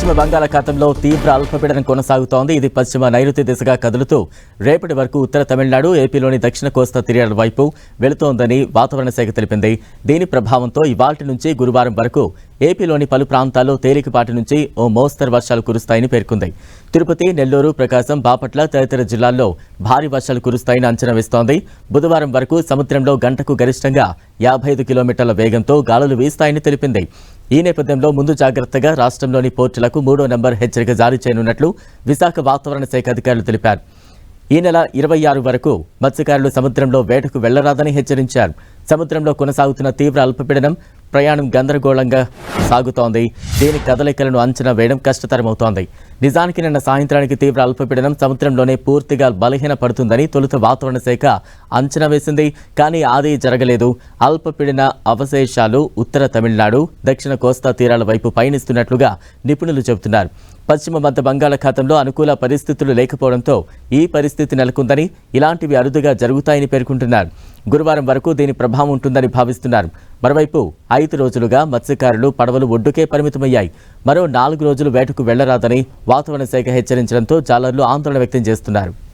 పశ్చిమ బంగాళాఖాతంలో తీవ్ర అల్పపీడనం కొనసాగుతోంది. ఇది పశ్చిమ నైరుతి దిశగా కదులుతూ రేపటి వరకు ఉత్తర తమిళనాడు ఏపీలోని దక్షిణ కోస్తా తీరాల వైపు వెళుతోందని వాతావరణ శాఖ తెలిపింది. దీని ప్రభావంతో ఇవాటి నుంచి గురువారం వరకు ఏపీలోని పలు ప్రాంతాల్లో తేలికపాటి నుంచి ఓ మోస్తరు వర్షాలు కురుస్తాయని పేర్కొంది. తిరుపతి నెల్లూరు ప్రకాశం బాపట్ల తదితర జిల్లాల్లో భారీ వర్షాలు కురుస్తాయని అంచనా వేస్తోంది. బుధవారం వరకు సముద్రంలో గంటకు గరిష్టంగా యాభై ఐదు కిలోమీటర్ల వేగంతో గాలులు వీస్తాయని తెలిపింది. ఈ నేపథ్యంలో ముందు జాగ్రత్తగా రాష్ట్రంలోని పోర్టులకు మూడో నంబర్ హెచ్చరిక జారీ చేయనున్నట్లు విశాఖ వాతావరణ శాఖ అధికారులు తెలిపారు. ఈ నెల ఇరవై ఆరు వరకు మత్స్యకారులు సముద్రంలో వేటకు వెళ్ళరాదని హెచ్చరించారు. సముద్రంలో కొనసాగుతున్న తీవ్ర అల్పపీడనం ప్రయాణం గందరగోళంగా సాగుతోంది. దీని కదలికలను అంచనా వేయడం కష్టతరమవుతోంది. నిజానికి నిన్న సాయంత్రానికి తీవ్ర అల్పపీడనం సముద్రంలోనే పూర్తిగా బలహీన పడుతుందని తొలుత వాతావరణ శాఖ అంచనా వేసింది. కానీ అది జరగలేదు. అల్పపీడన అవశేషాలు ఉత్తర తమిళనాడు దక్షిణ కోస్తా తీరాల వైపు పయనిస్తున్నట్లుగా నిపుణులు చెబుతున్నారు. పశ్చిమ మధ్య బంగాళాఖాతంలో అనుకూల పరిస్థితులు లేకపోవడంతో ఈ పరిస్థితి నెలకొందని ఇలాంటివి అరుదుగా జరుగుతాయని పేర్కొంటున్నారు. గురువారం వరకు దీని ప్రభావం ఉంటుందని భావిస్తున్నారు. మరోవైపు ఐదు రోజులుగా మత్స్యకారులు పడవలు ఒడ్డుకే పరిమితమయ్యాయి. మరో నాలుగు రోజులు వేటకు వెళ్ళరాదని వాతావరణ శాఖ హెచ్చరించడంతో జాలర్లు ఆందోళన వ్యక్తం చేస్తున్నారు.